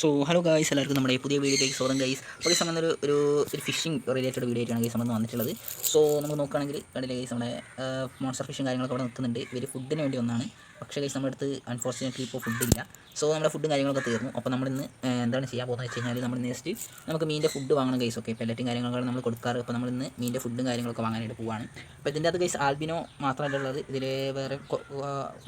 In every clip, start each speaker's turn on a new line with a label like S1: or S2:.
S1: So hello guys എല്ലാവർക്കും നമ്മുടെ പുതിയ വീഡിയോയിലേക്ക് സ്വാഗതം ഗൈസ് അപ്പോൾ ഈ സമയം ഒരു ഒരു ഒരു ഫിഷിംഗ് റിലേറ്റഡ് വീഡിയോ ആയിട്ടാണ് ഗൈസ് നമ്മൾ വന്നിട്ടുള്ളത്. സോ നമ്മൾ നോക്കുകയാണെങ്കിൽ കണ്ടില്ലേ ഗൈസ് നമ്മുടെ മോൺസ്റ്റർ ഫിഷും കാര്യങ്ങളൊക്കെ അവിടെ നിൽക്കുന്നുണ്ട്. ഇവർ ഫുഡിന് വേണ്ടി ഒന്നാണ് പക്ഷേ ഗൈസ് നമ്മുടെ അടുത്ത് അൺഫോർച്ചുനേറ്റ്ലി ഇപ്പോൾ ഫുഡില്ല സോ നമ്മുടെ ഫുഡും കാര്യങ്ങളൊക്കെ തീർന്നു. അപ്പോൾ നമ്മളിന്ന് എന്താണ് ചെയ്യാൻ പോകുന്നത് വെച്ച് കഴിഞ്ഞാൽ നമ്മൾ നെക്സ്റ്റ് നമുക്ക് മീന്റെ ഫുഡ് വാങ്ങണം കേസ് ഓക്കെ പെല്ലറ്റും കാര്യങ്ങളൊക്കെ നമ്മൾ കൊടുക്കാറ്. അപ്പോൾ നമ്മൾ ഇന്ന് മീന്റെ ഫുഡും കാര്യങ്ങളൊക്കെ വാങ്ങാനായിട്ട് പോവാണ്. അപ്പോൾ ഇതിന്റെ അത് കേസ് ആൽബിനോ മാത്രമല്ല ഉള്ളത്. ഇതിൽ വേറെ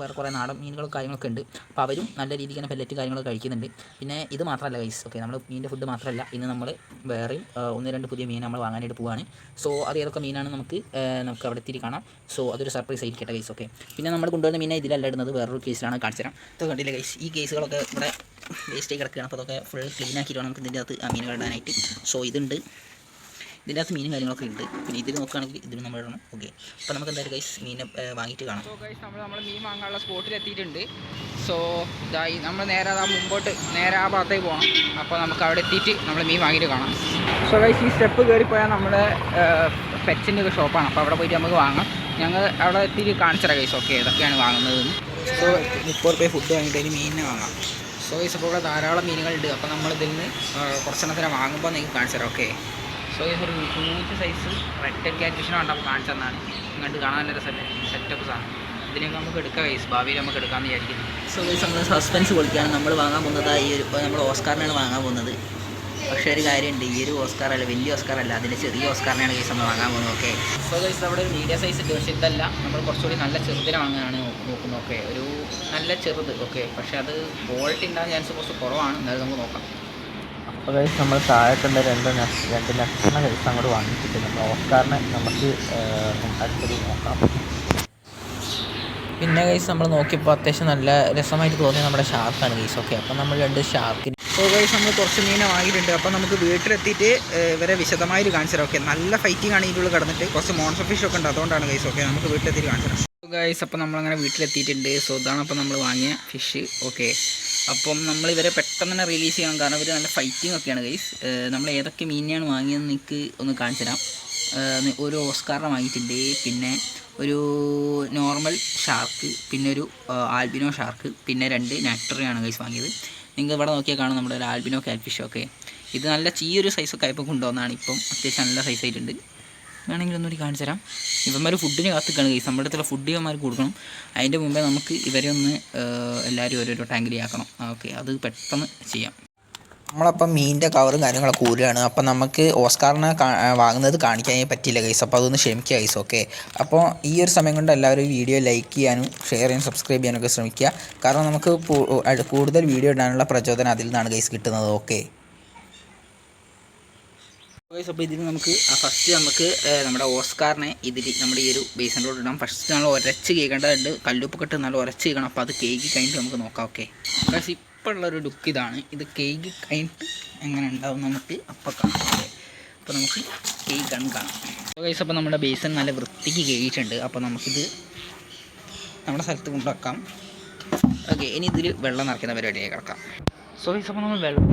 S1: വേറെ കുറേ നാടൻ മീനുകളും കാര്യങ്ങളൊക്കെ ഉണ്ട്. അപ്പോൾ അവരും നല്ല രീതിക്ക് തന്നെ പെല്ലറ്റ് കാര്യങ്ങളൊക്കെ കഴിക്കുന്നുണ്ട്. പിന്നെ ഇത് മാത്രമല്ല കേസ് ഓക്കെ നമ്മൾ മീന്റെ ഫുഡ് മാത്രമല്ല ഇന്ന് നമ്മൾ വേറെ ഒന്ന് രണ്ട് പുതിയ മീൻ നമ്മൾ വാങ്ങാനായിട്ട് പോവാണ്. സോ അത് ഏതൊക്കെ മീനാണ് നമുക്ക് നമുക്ക് അവിടെ എത്തി കാണാം. സോ അതൊരു സർപ്രൈസ് ആയിരിക്കട്ടെ കേസ് ഓക്കെ പിന്നെ നമ്മൾ കൊണ്ടുവന്ന മീനെ ഇതിലല്ല ഇടുന്നത്. വേറൊരു കേസിലാണ് കാണിച്ചു തരാം ഇത് കണ്ടില്ല കേസ് ഈ കേസുകളൊക്കെ ഇവിടെ വേസ്റ്റ് ആയി കിടക്കുകയാണ്. അപ്പോൾ അതൊക്കെ ഫുൾ ക്ലീൻ ആക്കിയിട്ട് വേണം നമുക്ക് ഇതിന്റെ അകത്ത് ആ മീനുകൾ ഇടാനായിട്ട് സോ ഇതുണ്ട്. ഇതിന്റെ അകത്ത് മീനും കാര്യങ്ങളൊക്കെ ഉണ്ട്. പിന്നെ ഇതിൽ നോക്കുകയാണെങ്കിൽ ഇതിൽ നമ്മൾ ഇടണം. ഓക്കെ അപ്പോൾ നമുക്ക് എന്തായാലും ഗൈസ് മീനെ വാങ്ങിയിട്ട് കാണാം.
S2: സോ ഗൈസ് നമ്മൾ നമ്മൾ മീൻ വാങ്ങാനുള്ള സ്പോട്ടിൽ എത്തിയിട്ടുണ്ട്. സോ ഇതായി നമ്മൾ നേരെ ആ മുമ്പോട്ട് നേരെ ആ ഭാഗത്തേക്ക് പോകണം അപ്പോൾ നമുക്ക് അവിടെ എത്തിയിട്ട് നമ്മൾ മീൻ വാങ്ങിയിട്ട് കാണാം. സോ ഗൈസ് ഈ സ്റ്റെപ്പ് കയറി പോയാൽ നമ്മുടെ പെറ്റ്സിന്റെ ഒക്കെ ഷോപ്പാണ് അപ്പോൾ അവിടെ പോയിട്ട് നമുക്ക് വാങ്ങാം. ഞങ്ങൾ അവിടെ എത്തിയിട്ട് കാണിച്ചറ ഗൈസ് ഓക്കെ ഇതൊക്കെയാണ് വാങ്ങുന്നത്
S1: സോ മുപ്പത് റുപ്യ ഫുഡ് വാങ്ങിയിട്ട് അതിന് മീനിനെ വാങ്ങാം.
S2: സോ ഈ ഇപ്പോൾ ഇവിടെ ധാരാളം മീനുകളുണ്ട് അപ്പോൾ നമ്മൾ ഇതിൽ നിന്ന് കുറച്ചെണ്ണത്തിനെ വാങ്ങുമ്പോൾ നിങ്ങൾക്ക് കാണിച്ചു തരാം. ഓക്കെ സോ ഈ ഒരു ഹ്യൂജ് സൈസ് റെഡ് ക്യാറ്റ് ഫിഷിനെ കണ്ടപ്പോൾ കാണിച്ചു തന്നാണ്. ഇങ്ങോട്ട് കാണാൻ നല്ല സെറ്റ് സെറ്റപ്പ് സാധനം. ഇതിനൊക്കെ നമുക്ക് എടുക്കാം വൈസ് ഭാവിയിൽ നമുക്ക് എടുക്കാമെന്ന് വിചാരിക്കുന്നു.
S1: സോ ഈ നമ്മൾ സസ്പെൻസ് പൊളിക്കുകയാണ്. നമ്മൾ വാങ്ങാൻ പോകുന്നത് ഈ ഒരു നമ്മൾ ഓസ്കാറിനാണ് വാങ്ങാൻ പോകുന്നത്. പക്ഷേ ഒരു കാര്യമുണ്ട് ഈ ഒരു ഓസ്കാർ അല്ല വലിയ ഓസ്കാർ അല്ല അതിന്റെ ചെറിയ ഓസ്കാറിനാണ് ഈ നമ്മൾ വാങ്ങാൻ പോകുന്നത് ഓക്കെ
S2: സോ ഗൈസ് അവിടെ ഒരു മീഡിയ സൈസ് ഉണ്ട് പക്ഷേ ഇതല്ല. നമ്മൾ കുറച്ചുകൂടി നല്ല ചെറുതിനെ വാങ്ങാനാണ് നോക്കുന്നത് ഓക്കെ ഒരു നല്ല ചെറുത് ഓക്കെ പക്ഷേ അത് ക്വാളിറ്റി ഉണ്ടാകാൻ ചാൻസ് കുറച്ച് കുറവാണ്. എന്നാലും നമുക്ക് നോക്കാം.
S3: അപ്പോൾ കഴിച്ച് നമ്മൾ താഴെക്കുള്ള രണ്ട് രണ്ട് നക്ഷണ കഴിച്ച് അങ്ങോട്ട് വാങ്ങിച്ചിട്ട് നമ്മൾ ഓസ്കാറിനെ നമുക്ക് അടുത്തത് നോക്കാം.
S1: പിന്നെ ഗൈസ് നമ്മൾ നോക്കിയപ്പോൾ അത്യാവശ്യം നല്ല രസമായിട്ട് തോന്നിയ നമ്മുടെ ഷാർക്കാണ് ഗൈസ് ഓക്കെ അപ്പോൾ നമ്മൾ രണ്ട് ഷാർക്കിന്
S2: സോ ഗൈസ് നമ്മൾ കുറച്ച് മീനെ വാങ്ങിയിട്ടുണ്ട്. അപ്പോൾ നമുക്ക് വീട്ടിലെത്തിയിട്ട് ഇവരെ വിശദമായിട്ട് കാണിച്ചു തരാം. ഓക്കെ നല്ല ഫൈറ്റിംഗ് ആണ് ഇതിലുള്ള കിടന്നിട്ട്. കുറച്ച് മോൺസർ ഫിഷ് ഒക്കെ ഉണ്ട്. അതുകൊണ്ടാണ് ഗൈസ് ഓക്കെ നമുക്ക് വീട്ടിലെത്തിയിട്ട് കാണിച്ചു തരാം. സോ ഗൈസ് അപ്പോൾ നമ്മളങ്ങനെ വീട്ടിലെത്തിയിട്ടുണ്ട്. സോ ഇതാണ് അപ്പോൾ നമ്മൾ വാങ്ങിയ ഫിഷ് ഓക്കെ അപ്പം നമ്മൾ ഇവരെ പെട്ടെന്ന് തന്നെ റിലീസ് ചെയ്യണം കാരണം ഇവർ നല്ല ഫൈറ്റിംഗ് ഒക്കെയാണ് ഗൈസ് നമ്മൾ ഏതൊക്കെ മീനെയാണ് വാങ്ങിയതെന്ന് എനിക്ക് ഒന്ന് കാണിച്ചു തരാം. ഒരു ഓസ്കാറിനെ വാങ്ങിയിട്ടുണ്ട്. പിന്നെ ഒരു നോർമൽ ഷാർക്ക് പിന്നെ ഒരു ആൽബിനോ ഷാർക്ക് പിന്നെ രണ്ട് നാറ്ററിയാണ് ഗൈസ് വാങ്ങിയത്. നിങ്ങൾ ഇവിടെ നോക്കിയാൽ കാണും നമ്മുടെ ഒരു ആൽബിനോ കാറ്റ്ഫിഷ് ഒക്കെ. ഇത് നല്ല ചീയൊരു സൈസൊക്കെ ആയപ്പോൾ കൊണ്ടുവന്നതാണ് ഇപ്പം അത്യാവശ്യം നല്ല സൈസ് ആയിട്ടുണ്ട്. വേണമെങ്കിൽ ഒന്നുകൂടി കാണിച്ചു തരാം. ഇവന്മാർ ഫുഡിന് കാത്തിക്കാണ് ഗൈസ് നമ്മുടെ അടുത്തുള്ള ഫുഡ് ഇവന്മാർ കൊടുക്കണം. അതിന്റെ മുമ്പേ നമുക്ക് ഇവരെ ഒന്ന് എല്ലാവരും ഓരോരോ ടാങ്കിലാക്കണം ഓക്കെ അത് പെട്ടെന്ന് ചെയ്യാം.
S1: നമ്മളപ്പം മീനിന്റെ കവറും കാര്യങ്ങളൊക്കെ ഊരുകയാണ്. അപ്പം നമുക്ക് ഓസ്കാറിനെ വാങ്ങുന്നത് കാണിക്കാൻ പറ്റില്ല ഗൈസ് അപ്പോൾ അതൊന്ന് ക്ഷമിക്കുക ഗൈസ് ഓക്കെ അപ്പോൾ ഈ ഒരു സമയം കൊണ്ട് എല്ലാവരും വീഡിയോ ലൈക്ക് ചെയ്യാനും ഷെയർ ചെയ്യാനും സബ്സ്ക്രൈബ് ചെയ്യാനൊക്കെ ശ്രമിക്കുക. കാരണം നമുക്ക് കൂടുതൽ വീഡിയോ ഇടാനുള്ള പ്രചോദനം അതിൽ നിന്നാണ് ഗൈസ് കിട്ടുന്നത് ഓക്കെ
S2: ഗൈസ് അപ്പോൾ ഇതിൽ നമുക്ക് ഫസ്റ്റ് നമുക്ക് നമ്മുടെ ഓസ്കാറിനെ ഇതിൽ നമ്മുടെ ഈ ഒരു ബേസിനോട് ഇടാം. ഫസ്റ്റ് നമ്മൾ ഉരച്ച് കേൾക്കേണ്ടതുണ്ട് കല്ലുപ്പ് കെട്ട് നല്ല ഉരച്ച് കേൾക്കണം അപ്പോൾ അത് കേക്ക് കഴിഞ്ഞിട്ട് നമുക്ക് നോക്കാം ഓക്കെ ഗൈസ് ഇപ്പോൾ ഉള്ളൊരു ലുക്ക് ഇതാണ്. ഇത് കേക്ക് കഴിഞ്ഞിട്ട് എങ്ങനെ ഉണ്ടാവും നമുക്ക് അപ്പോൾ കാണാം. അപ്പോൾ നമുക്ക് കേക്ക് കണ്. കാണാം ഗൈസ് അപ്പോൾ നമ്മുടെ ബേസൻ നല്ല വൃത്തിക്ക് കേട്ടിട്ടുണ്ട് അപ്പോൾ നമുക്കിത് നമ്മുടെ സ്ഥലത്ത് കൊണ്ടുവെക്കാം. ഓക്കെ ഇനി ഇതിൽ വെള്ളം നിറയ്ക്കുന്ന പരിപാടിയായി കിടക്കാം. സോ ഗൈസ് അപ്പോൾ നമ്മൾ വെള്ളം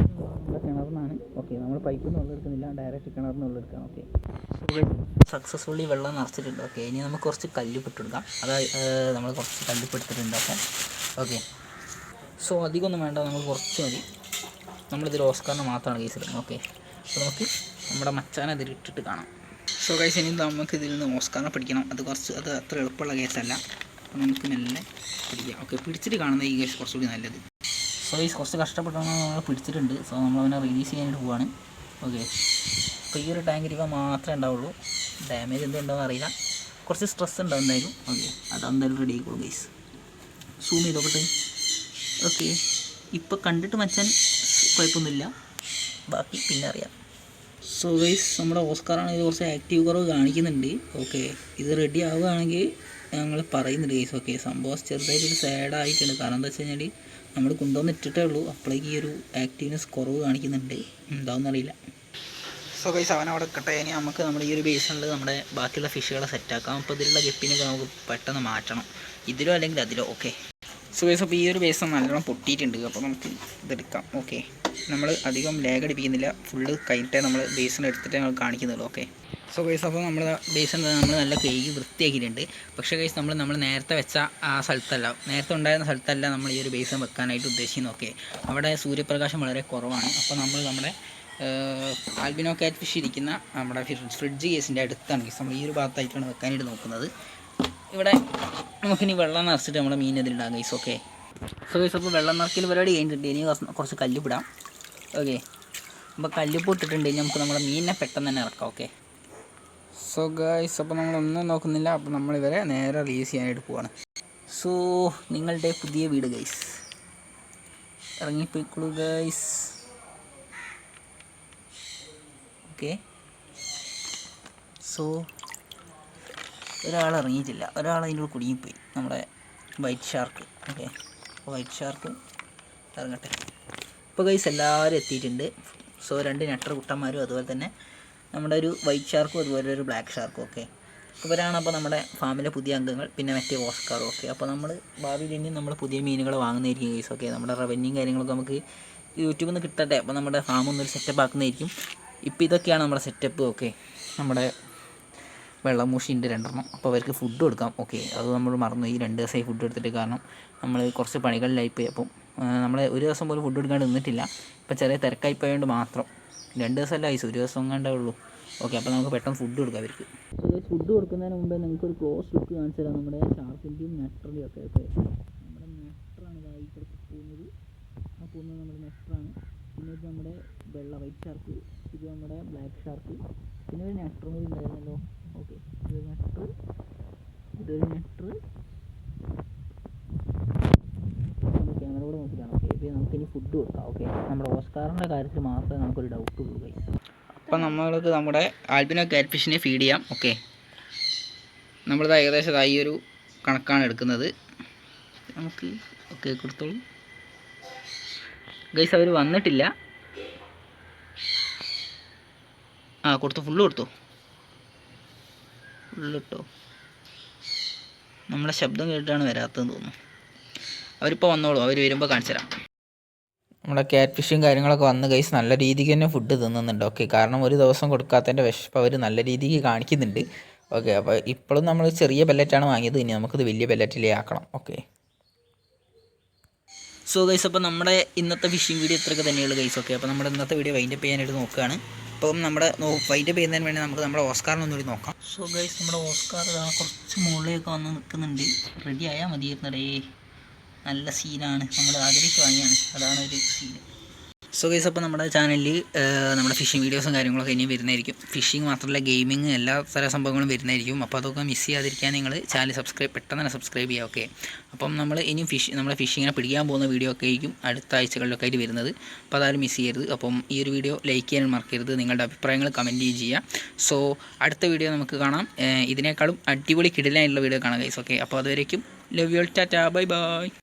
S2: കിണറിനാണ് ഓക്കെ നമ്മൾ പൈപ്പിൽ നിന്ന് വെള്ളം എടുക്കുന്നില്ല. ഡയറക്റ്റ് കിണറിൽ നിന്ന് വെള്ളം എടുക്കാം. ഓക്കെ സക്സസ്ഫുള്ളി വെള്ളം നിറച്ചിട്ടുണ്ട്. ഓക്കെ ഇനി നമുക്ക് കുറച്ച് കല്ലുപ്പ് ഇട്ടെടുക്കാം അതായത് നമ്മൾ കുറച്ച് കല്ലുപെട്ടിട്ടുണ്ട് അപ്പം ഓക്കെ സോ അധികമൊന്നും വേണ്ട നമ്മൾ കുറച്ച് മതി. നമ്മളിതിൽ ഓസ്കാറിന് മാത്രമാണ് കേസ് ഇടുന്നത് ഓക്കെ അപ്പോൾ നമുക്ക് നമ്മുടെ മച്ചാനെ ഇതിൽ ഇട്ടിട്ട് കാണാം. സോ കൈസ് ഇനി നമുക്ക് ഇതിൽ നിന്ന് ഓസ്കാറിനെ പിടിക്കണം. അത് കുറച്ച് അത് അത്ര എളുപ്പമുള്ള കേസല്ല അപ്പോൾ നമുക്ക് മെല്ലെ പിടിക്കാം. ഓക്കെ പിടിച്ചിട്ട് കാണുന്ന ഈ കേസ് കുറച്ചുകൂടി നല്ലത്. സോ ഈ കുറച്ച് കഷ്ടപ്പെട്ടാണ് നമ്മൾ പിടിച്ചിട്ടുണ്ട്. സോ നമ്മൾ അവനെ റിലീസ് ചെയ്യാനായിട്ട് പോവാണ്. ഓക്കെ അപ്പോൾ ഈ ഒരു ടാങ്ക് ഇവ മാത്രമേ ഉണ്ടാവുള്ളൂ. ഡാമേജ് എന്തുണ്ടോ അറിയില്ല. കുറച്ച് സ്ട്രെസ് ഉണ്ടാവും എന്തായാലും. ഓക്കെ അതെന്തായാലും റെഡി ആയിക്കോളും ഗൈസ് സൂം ചെയ്തോക്കട്ടെ ഓക്കെ. ഇപ്പോൾ കണ്ടിട്ട് മച്ചാൻ കുഴപ്പമൊന്നുമില്ല ബാക്കി പിന്നെ അറിയാം. സോ ഗൈസ് നമ്മുടെ ഓസ്കാറാണ് ഇത് കുറച്ച് ആക്റ്റീവ് കുറവ് കാണിക്കുന്നുണ്ട്. ഓക്കെ ഇത് റെഡി ആവുകയാണെങ്കിൽ ഞങ്ങൾ പറയുന്നുണ്ട് ഗൈസ് ഓക്കെ സംഭവം ചെറുതായിട്ടൊരു സാഡായിട്ടുണ്ട് കാരണം എന്താ വെച്ച് കഴിഞ്ഞാൽ നമ്മൾ കൊണ്ടുവന്ന് ഇട്ടിട്ടേ ഉള്ളൂ. അപ്പോഴേക്ക് ഈ ഒരു ആക്റ്റീവ്നെസ് കുറവ് കാണിക്കുന്നുണ്ട്. എന്താണെന്നറിയില്ല സോ ഗൈസ് അവൻ അവിടെ കിട്ടെ ഇനി നമുക്ക് നമ്മുടെ ഈ ഒരു ബേസിനിൽ നമ്മുടെ ബാക്കിയുള്ള ഫിഷുകളെ സെറ്റാക്കാം അപ്പോൾ ഇതിലുള്ള ഗപ്പിനൊക്കെ നമുക്ക് പെട്ടെന്ന് മാറ്റണം. ഇതിലോ അല്ലെങ്കിൽ അതിലോ. ഓക്കെ സോ ഗൈസ് അപ്പോൾ ഈ ഒരു ബേസ് നല്ലോണം പൊട്ടിയിട്ടുണ്ട്. അപ്പോൾ നമുക്ക് ഇതെടുക്കാം. ഓക്കെ നമ്മൾ അധികം ലാഗ് അടിപ്പിക്കുന്നില്ല. ഫുള്ള് കഴിഞ്ഞിട്ടേ നമ്മൾ ബേസിന് എടുത്തിട്ടേ നമ്മൾ കാണിക്കുന്നുള്ളൂ. ഓക്കെ സോ ഗൈസ് അപ്പോൾ നമ്മൾ ബേസ് നമ്മൾ നല്ല കഴുകി വൃത്തിയാക്കിയിട്ടുണ്ട്. പക്ഷേ ഗൈസ് നമ്മൾ നമ്മൾ നേരത്തെ വെച്ച ആ സ്ഥലത്തല്ല. നേരത്തെ ഉണ്ടായിരുന്ന സ്ഥലത്തല്ല നമ്മൾ ഈ ഒരു ബേസ് വെക്കാനായിട്ട് ഉദ്ദേശിക്കുന്നത്. ഓക്കെ അവിടെ സൂര്യപ്രകാശം വളരെ കുറവാണ്. അപ്പോൾ നമ്മൾ നമ്മുടെ ആൽബിനോ കാറ്റ് ഫിഷ് ഇരിക്കുന്ന നമ്മുടെ ഫ്രിഡ്ജ് കേസിന്റെ അടുത്താണ്. ഗൈസ് നമ്മൾ ഈ ഒരു ഭാഗത്തായിട്ടാണ് വെക്കാനായിട്ട് നോക്കുന്നത്. ഇവിടെ നമുക്കിനി വെള്ളം നിറച്ചിട്ട് നമ്മുടെ മീൻ ഇതിലിടാം ഗൈസ് ഓക്കെ സോ ഗൈസ് അപ്പോൾ വെള്ളം നിറക്കൽ പരിപാടി കഴിഞ്ഞിട്ടുണ്ട്. ഇനി കുറച്ച് കല്ലുപിടാം ഓക്കെ അപ്പോൾ കല്ലുപ്പ് ഇട്ടിട്ടുണ്ട്. ഇനി നമുക്ക് നമ്മുടെ മീനിനെ പെട്ടെന്ന് തന്നെ ഇറക്കാം. ഓക്കെ സോ ഗൈസ് അപ്പോൾ നമ്മളൊന്നും നോക്കുന്നില്ല. അപ്പോൾ നമ്മളിവരെ നേരെ റിലീസ് ചെയ്യാനായിട്ട് പോവാണ്. സോ നിങ്ങളുടെ പുതിയ വീട് ഗൈസ് ഇറങ്ങിപ്പോയിക്കോളൂ ഗൈസ് ഓക്കെ സോ ഒരാൾ ഇറങ്ങിയിട്ടില്ല. ഒരാൾ അതിന്റെ ഉള്ളിൽ കുടുങ്ങിപ്പോയി. നമ്മുടെ white shark. Okay. White shark ഇറങ്ങട്ടെ. ഇപ്പോൾ കൈസ് എല്ലാവരും എത്തിയിട്ടുണ്ട്. സോ രണ്ട് നെട്ടർ കുട്ടന്മാരും അതുപോലെ തന്നെ നമ്മുടെ ഒരു വൈറ്റ് ഷാർക്കും അതുപോലെ ഒരു ബ്ലാക്ക് ഷാർക്കും. ഒക്കെ ഇവരാണ് അപ്പോൾ നമ്മുടെ ഫാമിലെ പുതിയ അംഗങ്ങൾ. പിന്നെ മറ്റേ ഓസ്കാറും. ഒക്കെ അപ്പോൾ നമ്മൾ ഭാവിയിൽ ഇനി നമ്മൾ പുതിയ മീനുകൾ വാങ്ങുന്നതായിരിക്കും കേസ് ഓക്കെ. നമ്മുടെ റവന്യൂ കാര്യങ്ങളൊക്കെ നമുക്ക് യൂട്യൂബിൽ നിന്ന് കിട്ടട്ടെ. അപ്പോൾ നമ്മുടെ ഫാം ഒന്നൊരു സെറ്റപ്പ് ആക്കുന്നതായിരിക്കും. ഇപ്പോൾ ഇതൊക്കെയാണ് നമ്മുടെ സെറ്റപ്പ് ഓക്കെ. നമ്മുടെ വെള്ളമൂഷിന്റെ രണ്ടെണ്ണം. അപ്പോൾ അവർക്ക് ഫുഡ് കൊടുക്കാം. ഓക്കെ അത് നമ്മൾ മറന്നു. ഈ രണ്ട് ദിവസമായി ഫുഡ് എടുത്തിട്ട് കാരണം നമ്മൾ കുറച്ച് പണികളിലായി പോയി. അപ്പം നമ്മൾ ഒരു ദിവസം പോലും ഫുഡ് എടുക്കാണ്ട് നിന്നിട്ടില്ല. ഇപ്പോൾ ചെറിയ തിരക്കായി പോയതുകൊണ്ട് മാത്രം. രണ്ട് ദിവസമല്ല ഐസ് ഒരു ദിവസം കണ്ടേ ഉള്ളൂ. ഓക്കെ അപ്പോൾ നമുക്ക് പെട്ടെന്ന് ഫുഡ് കൊടുക്കാം അവർക്ക്. ഫുഡ് കൊടുക്കുന്നതിന് മുമ്പേ നിങ്ങൾക്ക് ഒരു ക്ലോസ് ലുക്ക് കാണിച്ചു തരാം. നമ്മുടെ ഷാർപ്പിന്റെയും നെട്ടറിന്റെയും ഒക്കെ ഓക്കെ നമ്മുടെ നെട്ടറാണ് ഇതായി പോകുന്നത്. ആ പോകുന്നത് നമ്മുടെ നെട്ടറാണ്. പിന്നെ ഇത് നമ്മുടെ വെള്ള വൈറ്റ് ഷാർക്ക് ഇത് നമ്മുടെ ബ്ലാക്ക് ഷാർക്ക് പിന്നെ ഒരു നെട്ടറും കൂടി ഉണ്ടായിരുന്നല്ലോ. ഓക്കെ. ഇത് നെട്ടർ ഇതൊരു നെട്ടർ ക്യാമറ കൂടെ നോക്കിയാണ് ഓക്കെ ഇപ്പം നമുക്കിനി ഫുഡ് കൊടുക്കാം. ഓക്കെ നമ്മുടെ ഓസ്കാറിന്റെ കാര്യത്തിൽ മാത്രമേ നമുക്കൊരു ഡൗട്ട് ഉള്ളൂ കൈ അപ്പം നമ്മൾക്ക് നമ്മുടെ ആൽബിനോ കാറ്റ് ഫിഷിനെ ഫീഡ് ചെയ്യാം. ഓക്കെ നമ്മളിത് ഏകദേശം ഈ ഒരു കണക്കാണ് എടുക്കുന്നത്. നമുക്ക് ഓക്കെ കൊടുത്തോളൂ. ഗൈസ് അവർ വന്നിട്ടില്ല. ആ കൊടുത്തു. ഫുള്ള് കൊടുത്തു. ഫുള്ളിട്ടോ നമ്മളെ ശബ്ദം കേട്ടാണ് വരാത്തതെന്ന് തോന്നുന്നു. അവരിപ്പോൾ വന്നോളൂ അവർ വരുമ്പോൾ കാണിച്ചു തരാം. നമ്മുടെ ക്യാറ്റ് ഫിഷും കാര്യങ്ങളൊക്കെ വന്ന് കൈസ് നല്ല രീതിക്ക് തന്നെ ഫുഡ് തിന്നുന്നുണ്ട്. ഓക്കെ കാരണം ഒരു ദിവസം കൊടുക്കാത്തതിന്റെ വിശപ്പ് അവർ നല്ല രീതിക്ക് കാണിക്കുന്നുണ്ട്. ഓക്കെ അപ്പോൾ ഇപ്പോഴും നമ്മൾ ചെറിയ പെല്ലറ്റാണ് വാങ്ങിയത്. ഇനി നമുക്കിത് വലിയ പെല്ലറ്റിലേ ആക്കണം. ഓക്കെ സോ ഗൈസ് അപ്പോൾ നമ്മുടെ ഇന്നത്തെ ഫിഷിംഗ് വീഡിയോ ഇത്രയൊക്കെ തന്നെയുള്ളൂ ഗൈസ് ഓക്കെ അപ്പോൾ നമ്മുടെ ഇന്നത്തെ വീഡിയോ വൈൻഡപ്പ് ചെയ്യാനായിട്ട് നോക്കുകയാണ്. അപ്പം നമ്മുടെ ഫൈറ്റ് ചെയ്യുന്നതിന് വേണ്ടി നമുക്ക് നമ്മുടെ ഓസ്കാറിനെ ഒന്നുകൂടി നോക്കാം. സോ ഗൈസ് നമ്മുടെ ഓസ്കാർ കുറച്ച് മുകളിലേക്ക് വന്ന് നിൽക്കുന്നുണ്ട്. റെഡി ആയാൽ മതിയായിരുന്നടേ. നല്ല സീനാണ് നമ്മൾ ആഗ്രഹിച്ച് വാങ്ങിയാണ് അതാണ് ഒരു സീൻ സോ ഗൈസ് അപ്പോൾ നമ്മുടെ ചാനലിൽ നമ്മുടെ ഫിഷിംഗ് വീഡിയോസും കാര്യങ്ങളൊക്കെ ഇനിയും വരുന്നതായിരിക്കും. ഫിഷിംഗ് മാത്രമല്ല ഗെയിമിങ് എല്ലാ തരം സംഭവങ്ങളും വരുന്നതായിരിക്കും. അപ്പോൾ അതൊക്കെ മിസ് ചെയ്യാതിരിക്കാൻ നിങ്ങൾ ചാനൽ സബ്സ്ക്രൈബ് പെട്ടെന്ന് തന്നെ സബ്സ്ക്രൈബ് ചെയ്യുക ഓക്കെ അപ്പം നമ്മൾ ഇനിയും ഫിഷ് നമ്മുടെ ഫിഷിങ്ങിനെ പിടിക്കാൻ പോകുന്ന വീഡിയോ ഒക്കെ ആയിരിക്കും അടുത്ത ആഴ്ചകളിലൊക്കെ ആയിട്ട് വരുന്നത്. അപ്പോൾ അതാരും മിസ് ചെയ്യരുത്. അപ്പം ഈ ഒരു വീഡിയോ ലൈക്ക് ചെയ്യാൻ മറക്കരുത്. നിങ്ങളുടെ അഭിപ്രായങ്ങൾ കമന്റ് ചെയ്യുക. സോ അടുത്ത വീഡിയോ നമുക്ക് കാണാം. ഇതിനേക്കാളും അടിപൊളി കിടിലായിട്ടുള്ള വീഡിയോ കാണാം ഗൈസ് ഓക്കെ അപ്പോൾ അതുവരേക്കും love you tata bye bye